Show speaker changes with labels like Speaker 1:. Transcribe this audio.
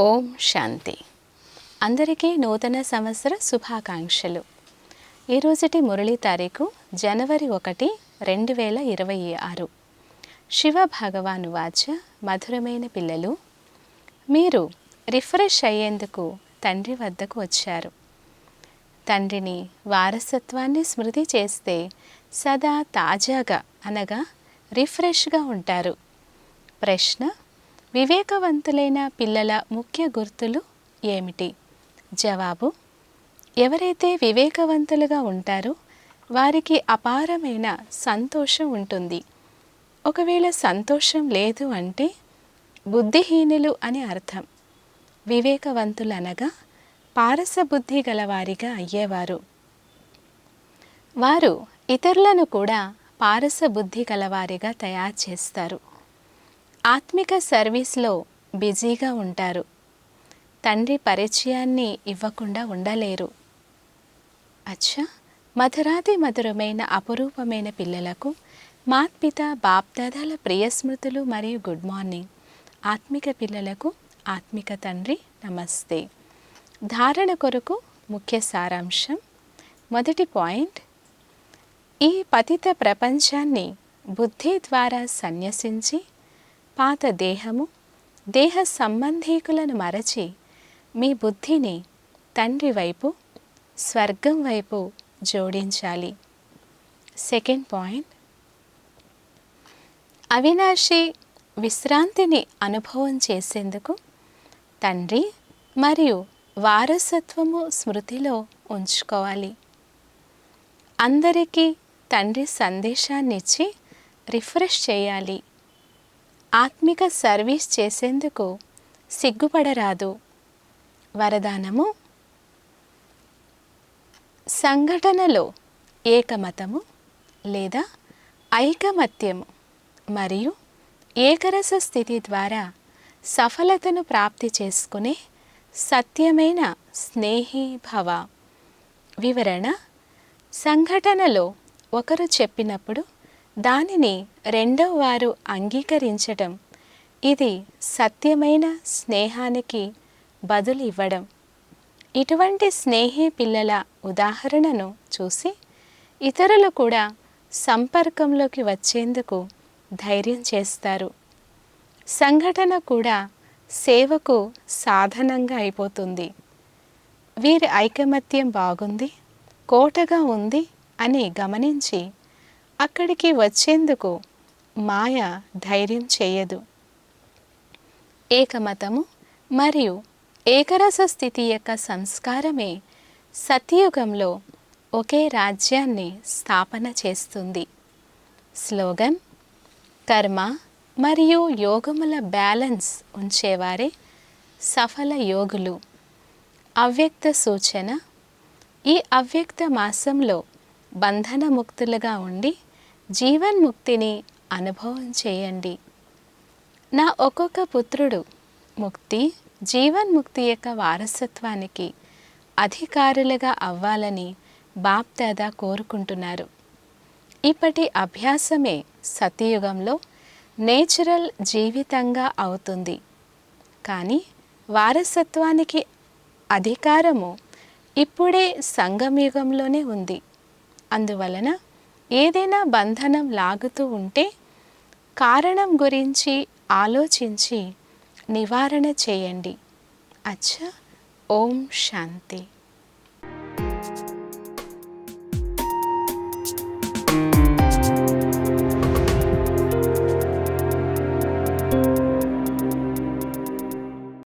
Speaker 1: ఓం శాంతి. అందరికీ నూతన సంవత్సర శుభాకాంక్షలు. ఈరోజుటి మురళీ తారీఖు జనవరి ఒకటి రెండు వేల ఇరవై ఆరు. శివ భగవాను వాచ మధురమైన పిల్లలు. మీరు రిఫ్రెష్ అయ్యేందుకు తండ్రి వద్దకు వచ్చారు. తండ్రిని వారసత్వాన్ని స్మృతి చేస్తే సదా తాజాగా అనగా రిఫ్రెష్గా ఉంటారు. ప్రశ్న వివేకవంతులైన పిల్లల ముఖ్య గుర్తులు ఏమిటి? జవాబు ఎవరైతే వివేకవంతులుగా ఉంటారో వారికి అపారమైన సంతోషం ఉంటుంది. ఒకవేళ సంతోషం లేదు అంటే బుద్ధిహీనులు అని అర్థం. వివేకవంతులు అనగా గలవారిగా అయ్యేవారు. వారు ఇతరులను కూడా పారస బుద్ధి గలవారిగా తయారు చేస్తారు. ఆత్మిక సర్వీస్లో బిజీగా ఉంటారు. తండ్రి పరిచయాన్ని ఇవ్వకుండా ఉండలేరు. అచ్చా! మధురాతి మధురమైన అపురూపమైన పిల్లలకు మాత్పిత బాప్దాదాల ప్రియస్మృతులు మరియు గుడ్ మార్నింగ్. ఆత్మిక పిల్లలకు ఆత్మిక తండ్రి నమస్తే. ధారణ కొరకు ముఖ్య సారాంశం మొదటి పాయింట్. ఈ పతిత ప్రపంచాన్ని బుద్ధి ద్వారా సన్యసించి పాత దేహము దేహ సంబంధీకులను మరచి మీ బుద్ధిని తండ్రి వైపు స్వర్గం వైపు జోడించాలి. Second point. అవినాశి విశ్రాంతిని అనుభవం చేసేందుకు తండ్రి మరియు వారసత్వము స్మృతిలో ఉంచుకోవాలి. అందరికీ తండ్రి సందేశాన్నిచ్చి రిఫ్రెష్ చేయాలి. ఆత్మిక సర్వీస్ చేసేందుకు సిగ్గుపడరాదు. వరదానము సంఘటనలో ఏకమతము లేదా ఐకమత్యము మరియు ఏకరస స్థితి ద్వారా సఫలతను ప్రాప్తి చేసుకునే సత్యమైన స్నేహి భవ. వివరణ సంఘటనలో ఒకరు చెప్పినప్పుడు దానిని రెండవ వారు అంగీకరించటం. ఇది సత్యమైన స్నేహానికి బదులు ఇవ్వడం. ఇటువంటి స్నేహి పిల్లల ఉదాహరణను చూసి ఇతరులు కూడా సంపర్కంలోకి వచ్చేందుకు ధైర్యం చేస్తారు. సంఘటన కూడా సేవకు సాధనంగా అయిపోతుంది. వీరి ఐకమత్యం బాగుంది కోటగా ఉంది అని గమనించి అక్కడికి వచ్చేందుకు మాయ ధైర్యం చేయదు. ఏకమతము మరియు ఏకరస స్థితి యొక్క సంస్కారమే సత్యయుగంలో ఒకే రాజ్యాన్ని స్థాపన చేస్తుంది. స్లోగన్ కర్మ మరియు యోగముల బ్యాలెన్స్ ఉంచేవారే సఫల యోగులు. అవ్యక్త సూచన ఈ అవ్యక్త మాసంలో బంధనముక్తులుగా ఉండి జీవన్ముక్తిని అనుభవం చేయండి. నా ఒక్కొక్క పుత్రుడు ముక్తి జీవన్ముక్తి యొక్క వారసత్వానికి అధికారులుగా అవ్వాలని బాప్దాదా కోరుకుంటున్నారు. ఇప్పటి అభ్యాసమే సతయుగంలో నేచురల్ జీవితంగా అవుతుంది. కానీ వారసత్వానికి అధికారము ఇప్పుడే సంగమయుగంలోనే ఉంది. అందువలన ఏదైనా బంధనం లాగుతూ ఉంటే కారణం గురించి ఆలోచించి నివారణ చేయండి. అచ్చా ఓం శాంతి.